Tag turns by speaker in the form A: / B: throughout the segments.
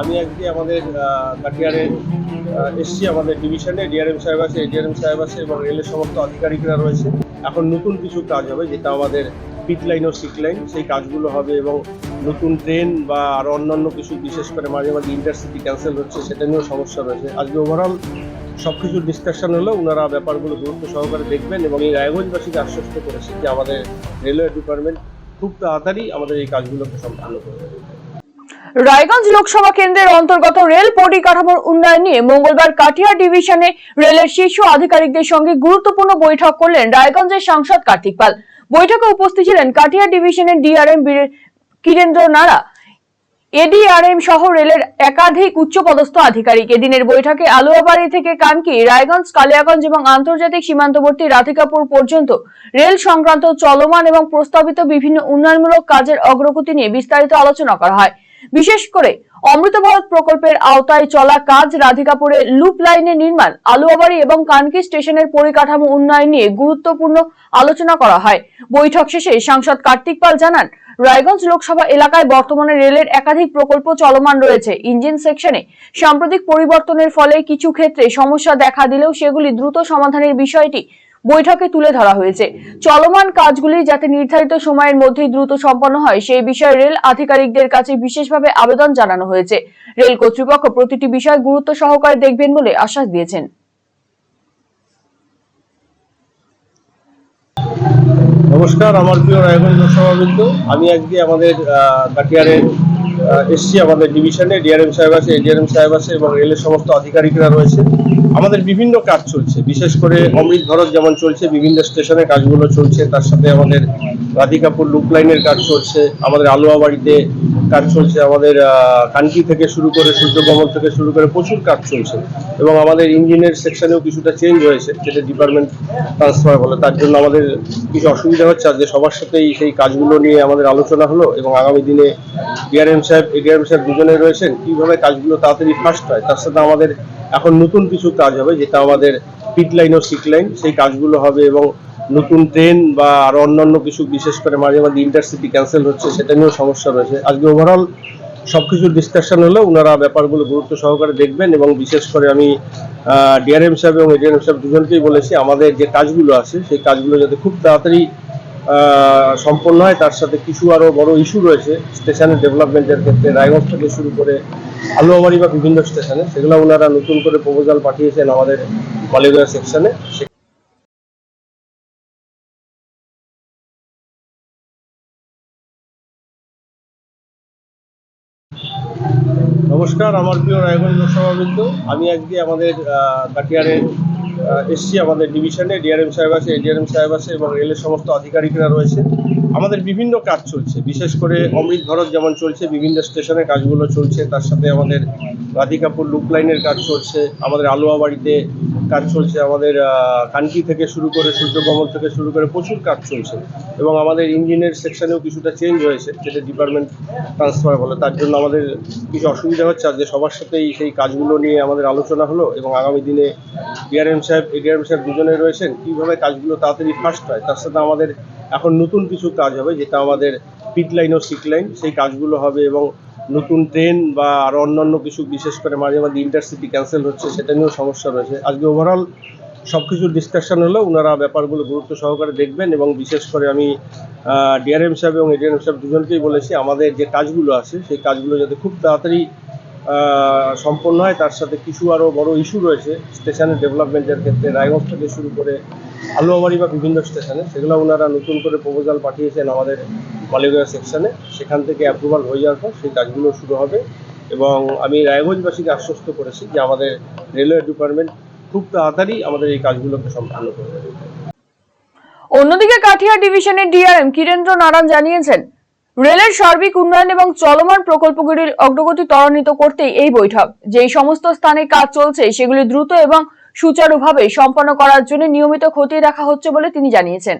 A: আমি আজকে আমাদের আহ, কাটিয়ারের এসছি আমাদের ডিভিশনে ডিআরএম সাহেব আছে এডিআরএম সাহেব আছে এবং রেলের সমস্ত আধিকারিকরা রয়েছে। এখন নতুন কিছু কাজ হবে যেটা আমাদের পিট লাইন ও সিট লাইন সেই কাজগুলো হবে এবং নতুন ট্রেন বা আরও অন্যান্য কিছু বিশেষ করে মাঝে মাঝে ইন্টারসিটি ক্যান্সেল হচ্ছে সেটা নিয়েও সমস্যা রয়েছে। আজকে ওভারঅল সব কিছু ডিসকাশন হলো ওনারা ব্যাপারগুলো গুরুত্ব সহকারে দেখবেন এবং এই রায়গঞ্জবাসীকে আশ্বস্ত করেছে যে আমাদের রেলওয়ে ডিপার্টমেন্ট খুব তাড়াতাড়ি আমাদের এই কাজগুলোকে সম্পন্ন করবে।
B: রায়গঞ্জ লোকসভা কেন্দ্রের অন্তর্গত রেল পরিকাঠামোর উন্নয়ন নিয়ে মঙ্গলবার কাটিহার ডিভিশনে রেলের শীর্ষ আধিকারিকদের সঙ্গে গুরুত্বপূর্ণ বৈঠক করলেন রায়গঞ্জের সাংসদ কার্তিক পাল। বৈঠকে উপস্থিত ছিলেন কাটিহার ডিভিশনের ডিআরএম কিরেন্দ্র নারা। এডিআরএম সহ রেলের একাধিক উচ্চপদস্থ আধিকারিক। এদিনের বৈঠকে আলুয়াবাড়ি থেকে কানকি, রায়গঞ্জ, কালিয়াগঞ্জ এবং আন্তর্জাতিক সীমান্তবর্তী রাধিকাপুর পর্যন্ত রেল সংক্রান্ত চলমান এবং প্রস্তাবিত বিভিন্ন উন্নয়নমূলক কাজের অগ্রগতি নিয়ে বিস্তারিত আলোচনা করা হয়। বিশেষ করে অমৃত ভারত প্রকল্পের আওতায় চলা কাজ রাধিকাপুরে লুপ লাইনের নির্মাণ, আলুয়াবাড়ি এবং কানকি স্টেশনের পরিকাঠামো উন্নয়ন নিয়ে গুরুত্বপূর্ণ আলোচনা করা হয়। বৈঠক শেষে সাংসদ কার্তিক পাল জানান, রায়গঞ্জ লোকসভা এলাকায় বর্তমানে রেলের একাধিক প্রকল্প চলমান রয়েছে। ইঞ্জিন সেকশনে সাম্প্রতিক পরিবর্তনের ফলে কিছু ক্ষেত্রে সমস্যা দেখা দিলেও সেগুলি দ্রুত সমাধানের বিষয়টি বৈঠকে তুলে ধরা হয়েছে। চলমান কাজগুলি যাতে নির্ধারিত সময়ের মধ্যেই দ্রুত সম্পন্ন হয়, সেই বিষয়ে রেল আধিকারিকদের কাছে বিশেষভাবে আবেদন জানানো হয়েছে। রেল কর্তৃপক্ষ প্রতিটি বিষয় গুরুত্ব সহকারে দেখবেন বলে আশ্বাস দিয়েছেন।
A: নমস্কার, আমার প্রিয় রায়গঞ্জ লোকসভাবৃন্দ। আমি আজকে আমাদের কাটিয়ারের এসছি আমাদের ডিভিশনে, ডিআরএম সাহেব আছে এডিআরএম সাহেব আছে এবং রেলের সমস্ত আধিকারিকরা রয়েছে। আমাদের বিভিন্ন কাজ চলছে, বিশেষ করে অমৃত ভারত যেমন চলছে, বিভিন্ন স্টেশনে কাজগুলো চলছে, তার সাথে আমাদের রাধিকাপুর লুপ লাইনের কাজ চলছে, আমাদের আলুয়াবাড়িতে কাজ চলছে, আমাদের কানকি থেকে শুরু করে সূর্যকমল থেকে শুরু করে প্রচুর কাজ চলছে এবং আমাদের ইঞ্জিনের সেকশনেও কিছুটা চেঞ্জ হয়েছে, যেটা ডিপার্টমেন্ট ট্রান্সফার বলে তার জন্য আমাদের কিছু অসুবিধা হচ্ছে, আজকে সবার সাথেই সেই কাজগুলো নিয়ে আমাদের আলোচনা হলো এবং আগামী দিনে ডিআরএম সাহেব এডিআরএম সাহেব দুজনে রয়েছেন, কীভাবে কাজগুলো তাড়াতাড়ি ফাস্ট হয়, তার সাথে আমাদের এখন নতুন কিছু কাজ হবে, যেটা আমাদের পিট লাইন ও সিট লাইন সেই কাজগুলো হবে এবং নতুন ট্রেন বা আরও অন্যান্য কিছু, বিশেষ করে মাঝে মাঝে ইন্টারসিটি ক্যান্সেল হচ্ছে, সেটা নিয়েও সমস্যা রয়েছে। আজকে ওভারঅল সবকিছু ডিসকাশন হলো ওনারা ব্যাপারগুলো গুরুত্ব সহকারে দেখবেন এবং বিশেষ করে আমি ডিআরএম সাহেব এবং এডিআরএম সাহেব দুজনকেই বলেছি, আমাদের যে কাজগুলো আছে, সেই কাজগুলো যাতে খুব তাড়াতাড়ি সম্পন্ন হয়। তার সাথে কিছু আরও বড় ইস্যু রয়েছে। স্টেশনের ডেভেলপমেন্টের ক্ষেত্রে রায়গঞ্জ থেকে শুরু করে আলুয়াবাড়ি বা বিভিন্ন স্টেশনে, সেগুলো ওনারা নতুন করে প্রপোজাল পাঠিয়েছেন আমাদের মালিগাঁও সেকশনে নমস্কার, আমার প্রিয় রায়গঞ্জ লোকসভাবৃন্দ আমি আজকে আমাদের কাটিয়ারের এসছি আমাদের ডিভিশনে, ডিআরএম সাহেব আছে এডিআরএম সাহেব আছে এবং রেলের সমস্ত আধিকারিকরা রয়েছে। আমাদের বিভিন্ন কাজ চলছে, বিশেষ করে অমৃত ভারত যেমন চলছে, বিভিন্ন স্টেশনে কাজগুলো চলছে, তার সাথে আমাদের রাধিকাপুর লুপ লাইনের কাজ চলছে, আমাদের আলুয়াবাড়িতে কাজ চলছে, আমাদের কানকি থেকে শুরু করে সূর্যকমল থেকে শুরু করে প্রচুর কাজ চলছে। এবং আমাদের ইঞ্জিনের সেকশনেও কিছুটা চেঞ্জ হয়েছে, যেটা ডিপার্টমেন্ট ট্রান্সফার বলে। তার জন্য আমাদের কিছু অসুবিধা হচ্ছে। আর যে সবার সাথেই সেই কাজগুলো নিয়ে আমাদের আলোচনা হলো এবং আগামী দিনে ডিআরএম সাহেব এডিআরএম সাহেব দুজনে রয়েছেন, কীভাবে কাজগুলো তাড়াতাড়ি ফাস্ট হয়, তার সাথে আমাদের এখন নতুন কিছু কাজ হবে, যেটা আমাদের পিট লাইন ও সিট লাইন সেই কাজগুলো হবে এবং নতুন ট্রেন বা আরও অন্যান্য কিছু, বিশেষ করে মাঝে মাঝে ইন্টারসিটি ক্যান্সেল হচ্ছে, সেটা নিয়েও সমস্যা রয়েছে। আজকে ওভারঅল সবকিছু ডিসকাশন হলো ওনারা ব্যাপারগুলো গুরুত্ব সহকারে দেখবেন এবং বিশেষ করে আমি ডিআরএম সাহেব এবং এডিআরএম সাহেব দুজনকেই বলেছি, আমাদের যে কাজগুলো আছে, সেই কাজগুলো যাতে খুব তাড়াতাড়ি সম্পন্ন হয়, তার সাথে কিছু আরও বড় ইস্যু রয়েছে স্টেশনের ডেভেলপমেন্টের ক্ষেত্রে, রায়গঞ্জ থেকে শুরু করে আলুয়াবাড়ি বা বিভিন্ন স্টেশনে সেগুলো ওনারা নতুন করে প্রপোজাল পাঠিয়েছেন আমাদের মালিগাঁও সেকশনে সেখান থেকে অ্যাপ্রুভাল হয়ে যাওয়ার পর সেই কাজগুলো শুরু হবে। এবং আমি রায়গঞ্জবাসীকে আশ্বস্ত করেছি যে আমাদের রেলওয়ে ডিপার্টমেন্ট খুব তাড়াতাড়ি আমাদের এই কাজগুলোকে সম্পন্ন করবে।
B: অন্যদিকে কাঠিয়া ডিভিশনের ডিআরএম কিরেন্দ্র নারায়ণ জানিয়েছেন রেলের সার্বিক উন্নয়ন এবং চলমান প্রকল্পগুলির অগ্রগতি ত্বরান্বিত করতেই এই বৈঠক। যেই সমস্ত স্থানে কাজ চলছে, সেগুলি দ্রুত এবং সুচারুভাবে সম্পন্ন করার জন্য নিয়মিত খতিয়ে রাখা হচ্ছে বলে তিনি জানিয়েছেন।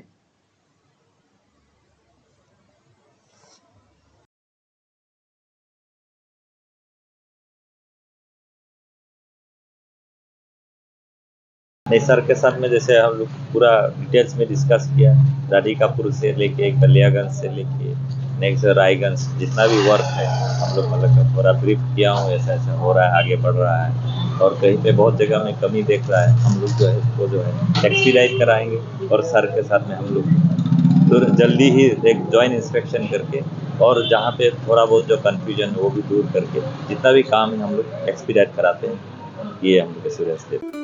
C: नहीं, सर के साथ में जैसे हम लोग पूरा डिटेल्स में डिस्कस किया, राधिकापुर से लेके, कलियागंज से लेके नेक्स्ट रायगंज, जितना भी वर्क है, हम लोग मतलब थोड़ा ब्रीफ किया हूँ, ऐसा ऐसा हो रहा है, आगे बढ़ रहा है। और कहीं पे बहुत जगह में कमी देख रहा है, हम लोग जो है, उसको जो है एक्सपीडाइट कराएँगे और सर के साथ में हम लोग जल्दी ही एक जॉइन इंस्पेक्शन करके और जहाँ पे थोड़ा बहुत जो कन्फ्यूज़न है, वो भी दूर करके, जितना भी काम है, हम लोग एक्सपीडाइट कराते हैं। ये हम लोग के